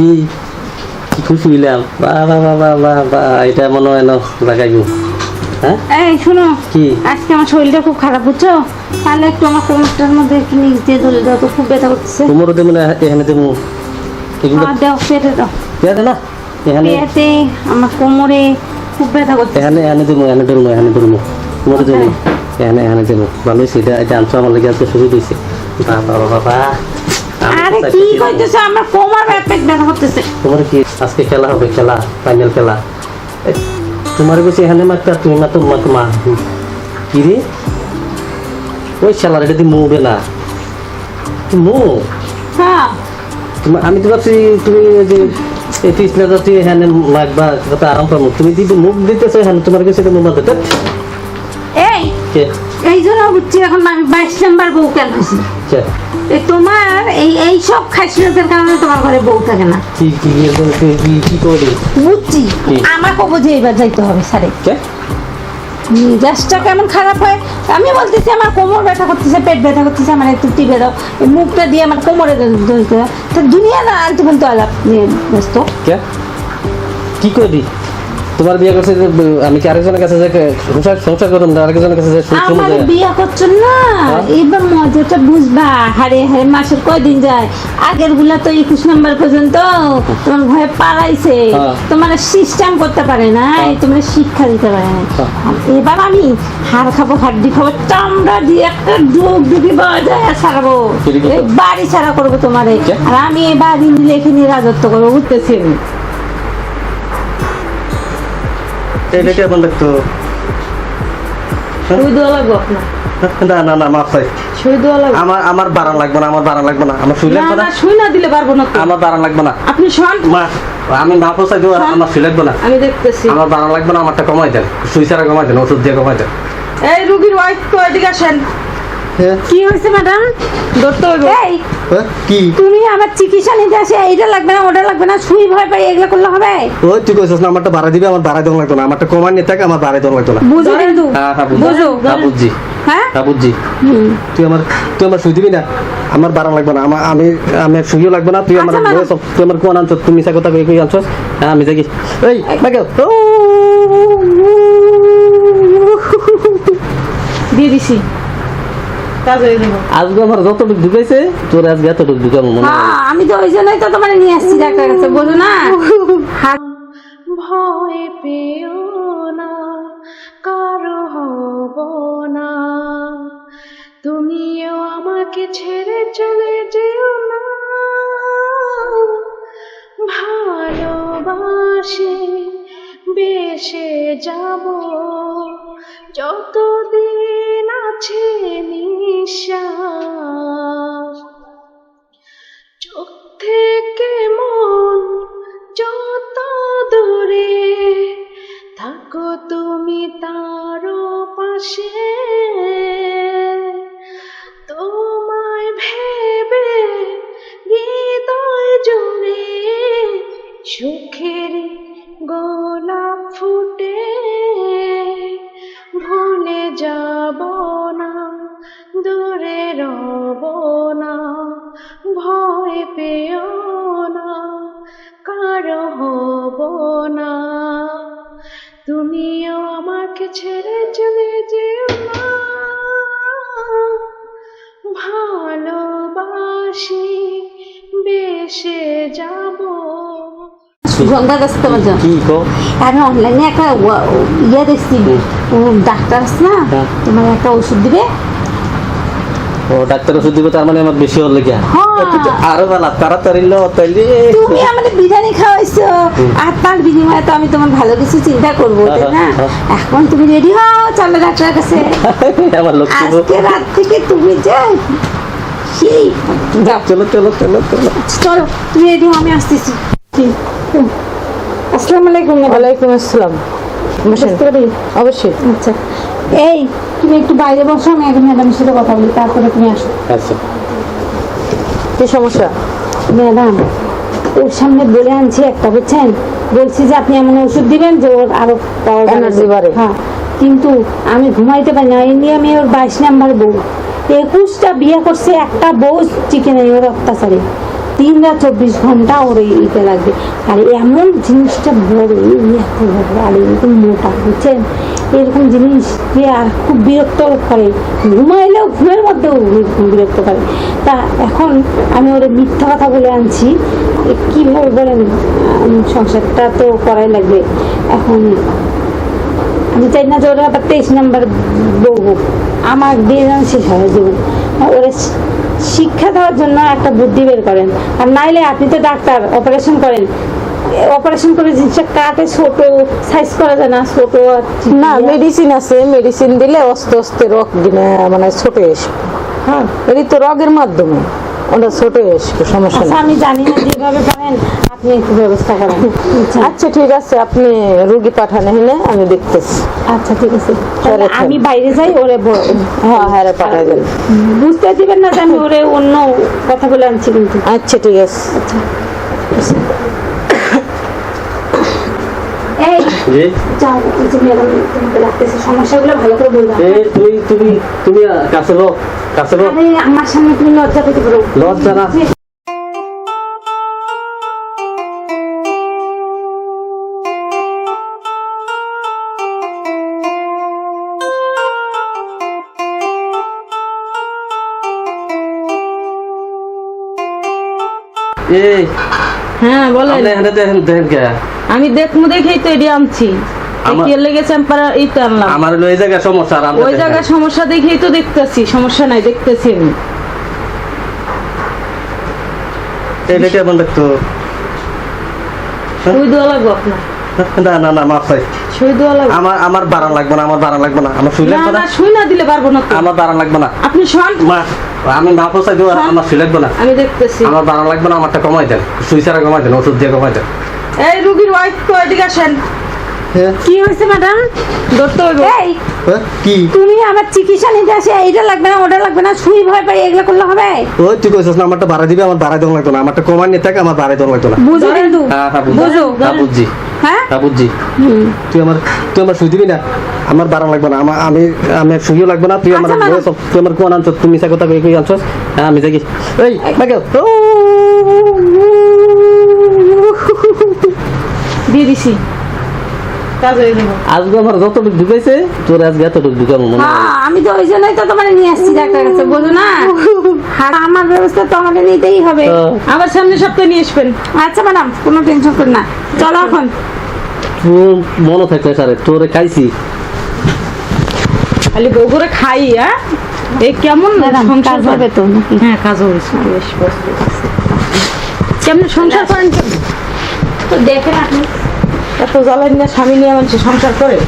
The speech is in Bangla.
কি খুশি হইলাম বাহ বাহ বাহ বাহ বাহ বাহ এটা মনে হয় না লাগাইব হ্যাঁ? এই শোনো। কি? আজকে আমার শরীরটা খুব খারাপ বুঝছ? তাহলে একটু আমার কোমরটার মধ্যে একটু নিচ দিয়ে ধরে দাও তো খুব ব্যথা করতেছে। তোমারও দেবো না এখানে দেবো। এগুলো আর দাও পেটে দাও। দেয়া দে না? এখানে পেটে আমার কোমরে খুব ব্যথা করতেছে। এখানে এখানে দেবো এখানে ধরবো এখানে ধরবো তোমার দেবো। এখানে এখানে দেবো। ভালো হয়েছে এটা এটা আনছো আমার লাগে আজকে সুযোগ হয়েছে। বাবা বাবা বাবা আরে কি কইতেছে? আমার কোমর আর ব্যথা করতেছে। তোমার কি আজকে খেলা হবে? খেলা ফাইনাল খেলা। তোমার বেশি এখানে মাত্র তুমি মা কি রে? ওই এটা দিয়ে মুবে না। মু হ্যাঁ। আমি তো ভাবছি তুমি ওই যে এই কৃষ্ণ জাতি এখানে লাগবা আরাম পাবো। তুমি যদি মুখ দিতেছো এখানে তোমার কাছে মুখ। এই! কে? এই জন্য বুঝছি এখন আমি বাইশ নাম্বার বউ কেন হয়েছি তোমার এই এই সব খাসিয়তের কারণে তোমার ঘরে বউ থাকে না। বুঝছি। আমাকে বুঝে এবার যাইতে হবে স্যারে। মেজাজটা কেমন খারাপ হয়? আমি বলতেছি আমার কোমর ব্যথা করতেছে পেট ব্যথা করতেছে আমার একটু টিপে দাও। মুখটা দিয়ে আমার কোমরে ধরতে তা দুনিয়া না আনতে বলতে আলাপ নিয়ে ব্যস্ত। কি? করি তোমার বিয়ে করছে যে, আমি কি আরেকজনের কাছে যে সংসার সংসার করুন আরেকজনের কাছে যে শুনছো আমার বিয়ে করছ না হ্যাঁ? এবার মজাটা বুঝবা হারে হারে মাসের কয়দিন যায় আগেরগুলা তো একুশ নম্বর পর্যন্ত তোমার ভয়ে পালাইছে হ্যাঁ। তোমার সিস্টেম করতে পারে না হ্যাঁ। তোমার শিক্ষা দিতে পারে না। এবার আমি হাড় খাব হাড্ডি খাব চামড়া দিয়ে একটা ডুব ডুবি বাজায় ছাড়াবো? বাড়ি ছাড়া করব তোমারে আর আমি এই বাড়ি মিলে এখানে রাজত্ব করব বুঝতেছি আমি এটা কি এখন দেখতো সই দেওয়া লাগবো আপনার? না না না মাফ চাই আমার আমার বাড়া লাগবে না আমার বাড়া লাগবে না। আমার শুই লাগবে না সই না দিলে পারব না। আমার বাড়া লাগবে না। আপনি শোন মা আমি না পোষাই দেবো আমার শুই লাগবে না। আমি দেখতেছি। আমার বাড়া লাগবে না আমারটা কমাই দেন। ছাড়া কমাই দেন ওষুধ দিয়ে কমাই দেন। এই রুগীর ওয়াইফ তো এদিকে আসেন। কি হয়েছে ম্যাডাম ধরতে হইব এই কি? তুমি আমার চিকিৎসা নিতে আসে এইটা লাগবে না ওটা লাগবে না সুই ভয় পাই এগুলো করলে হবে? ওই তুই কইছিস না আমারটা বাড়া দিবে আমার বাড়াই দেওয়া লাগতো না আমারটা কমাই নিয়ে থাকে আমার বাড়াই দেওয়া লাগতো না। বুঝো কিন্তু। হ্যাঁ হ্যাঁ বুঝো। হ্যাঁ বুঝছি। হ্যাঁ? হ্যাঁ বুঝছি। তুই আমার তুই আমার শুই দিবি না আমার বাড়া লাগবে না আমার আমি আমি শুইও লাগবে না তুই আমার আচ্ছা। তুই আমার কোন আনছ তুমি মিশা কথা কই কই আনছস? হ্যাঁ আমি দেখি। এই বাগেও দিয়ে দিছি। হয়ে আজকে আমার যতটুকু ঢুকাইছে তোর আজকে এতটুকু ঢুকাবো মনে হ্যাঁ। আমি তো ওই জন্যই তো তোমার নিয়ে আসছি ডাক্তার কাছে বোঝো না? ভয় পেও না কারও হব না। তুমিও আমাকে ছেড়ে চলে যেও না। ভালোবাসে বেসে যাব যতদিন আছে নিশ্বাস চোখ থেকে মন যত দূরে থাকো তুমি তার পাশে। তুমিও আমাকে ছেড়ে চলে যেও না। ভালোবাসি বেসে যাব। গঙ্গা কাছে তোমার জন্য আমি অনলাইনে একটা ওয়া- ইয়ে দেখছি। ডাক্তার আছে না? হ্যাঁ। তোমার একটা ওষুধ দিবে? ও ডাক্তার ওষুধ দিবে তার মানে আমার বেশি হল লেগে। হ্যাঁ। আরও ভালো তাড়াতাড়ি লো তাইলে তুমি আমাদের বিরিয়ানি খাওয়াইছো। আর তার বিনিময়ে তো আমি তোমার ভালো কিছু চিন্তা করব তাই না? হ্যাঁ, এখন তুমি রেডি হও চলো ডাক্তারের কাছে। আমার লক্ষ্মী আজকে রাত থেকে তুমি যাও সেই চলো চলো চলো চলো। চলো তুমি রেডি হও আমি আসতেছি। আসসালামু আলাইকুম। ওয়ালাইকুম আসসালাম। অবশ্যই। আচ্ছা। এই তুমি একটু বাইরে বসো আমি এখন ম্যাডামের সাথে কথা বলি তারপরে তুমি আসো। আচ্ছা। কি সমস্যা? ম্যাডাম ওর সামনে বলে আনছি একটা বুঝছেন? বলছি যে আপনি এমন ওষুধ দিবেন যে ওর আরও পাওয়ার Energy বাড়ে। হ্যাঁ কিন্তু আমি ঘুমাইতে পারি না এই নিয়ে আমি ওর বাইশ নাম্বার বউ। একুশটা বিয়ে করছে একটা বউ ওর অত্যাচারে। দিন রাত চব্বিশ ঘণ্টা ওর ইতে লাগবে। আর এমন জিনিসটা বড় এত বড় আর এরকম মোটা, বুঝছেন? এরকম জিনিস যে আর খুব বিরক্ত করে। ঘুমাইলেও ঘুমের মধ্যেও বিরক্ত করে। তা এখন আমি ওরে মিথ্যা কথা বলে আনছি। কীভাবে বলেন? সংসারটা তো করাই লাগবে। এখন আমি চাই না যে ওরা আবার তেইশ নাম্বার বউ। আমার বিয়ে যেন শেষ হয় জীবন ওরা শিক্ষা দেওয়ার জন্য একটা বুদ্ধি বের করেন। আর নাইলে আপনি তো ডাক্তার অপারেশন করেন। অপারেশন করে জিনিসটা কাটে ছোট সাইজ করা যায় না ছোট না মেডিসিন আছে মেডিসিন দিলে আস্তে আস্তে রক মানে ছোট এসে হ্যাঁ। এটি তো রগের মাধ্যমে। ওটা ছোট আসবে সমস্যা আচ্ছা নেই। আমি জানি না যেভাবে পারেন আপনি একটু ব্যবস্থা করেন। আচ্ছা, আচ্ছা ঠিক আছে আপনি রুগী পাঠান এখানে আমি দেখতেছি। আচ্ছা ঠিক আছে। তাহলে আচ্ছা। আমি বাইরে যাই ওরে হ্যাঁ হ্যাঁ রে, পাঠাই দেন। বুঝতে দিবেন না যে আমি ওরে অন্য কথা বলে আনছি কিন্তু। আচ্ছা ঠিক আছে। এই যাও ম্যাডাম তোমাকে লাগতেছে সমস্যাগুলো ভালো করে বলবা এ তুমি তুমি তুমি কাছে লো কাছে আমার সামনে তুমি লজ্জা পেতে পারো। লজ্জা না। এই হ্যাঁ বলেন। আমি দেখব দেখেই তো এটি আনছি। আমার- জায়গায় সমস্যা ওই জায়গায় সমস্যা দেখেই তো দেখতেছি সমস্যা নাই দেখতেছি আমি। এটা কেমন দেখতো। সই দেওয়া লাগবে আপনার? না না না মাফ চাই সই দেওয়া লাগবে? আমার আমার বাড়া লাগবে না আমার বাড়া লাগবে না। আমার শুই লাগবে না না। না দিলে পারব না আমার বাড়া লাগবে না। আপনি শোন মা আমি মাফ চাই দেবো আমার শুই লাগবে না। আমি দেখতেছি। আমার বাড়া লাগবে না আমারটা কমাই দেন। সুই ছাড়া কমাই দেন ওষুধ দিয়ে কমাই দেন। এই রুগীর ওয়াইফ তো এদিকে আসেন। কি হয়েছে ম্যাডাম ধরতে হইব এই! কি? তুমি আমার চিকিৎসা নিতে আসে এইটা লাগবে না ওটা লাগবে না শুই ভয় পাই এগুলো করলে হবে? ওই তুই কইছিস না আমারটা বাড়া দিবে আমার বাড়াই দেওয়া লাগতো না আমারটা কমাই নিয়ে থাকে আমার বাড়াই দেওয়া লাগতো না। বুঝো কিন্তু। হ্যাঁ হ্যাঁ। বুঝো। হ্যাঁ বুঝছি। হ্যাঁ? হ্যাঁ বুঝছি। তুই আমার তুই আমার শুই দিবি না আমার বাড়া লাগবে না আমার আমি আমি শুইও লাগবে না তুই আমার আচ্ছা, ম্যাডাম। বয়স তুই আমার কোন আনছ তুমি মিশা কথা কই কই আনছস? হ্যাঁ আমি দেখি এই মাইকেল দিয়ে দিছি। হয়ে আজকে আমার যতটুকু ঢুকাইছে তোর আজকে এতটুকু ঢুকানো মনে হয়। আমি তো ওই জন্যই তো তোমার নিয়ে আসছি ডাক্তার কাছে বোঝো না? আমার ব্যবস্থা তো আমাকে নিতেই হবে। আবার সামনে সপ্তাহে নিয়ে আসবেন। আচ্ছা ম্যাডাম কোনো টেনশন করেন না। চলো এখন। তোর মনে থাকছে স্যার তোরে খাইছি। খালি বউ করে খাই হ্যাঁ এই কেমন কাজ হবে তো হ্যাঁ কাজ পারছি। কেমন সংসার করেন তো দেখেন আপনি। এত জ্বালানি না স্বামী নিয়ে মানুষ সংসার করে?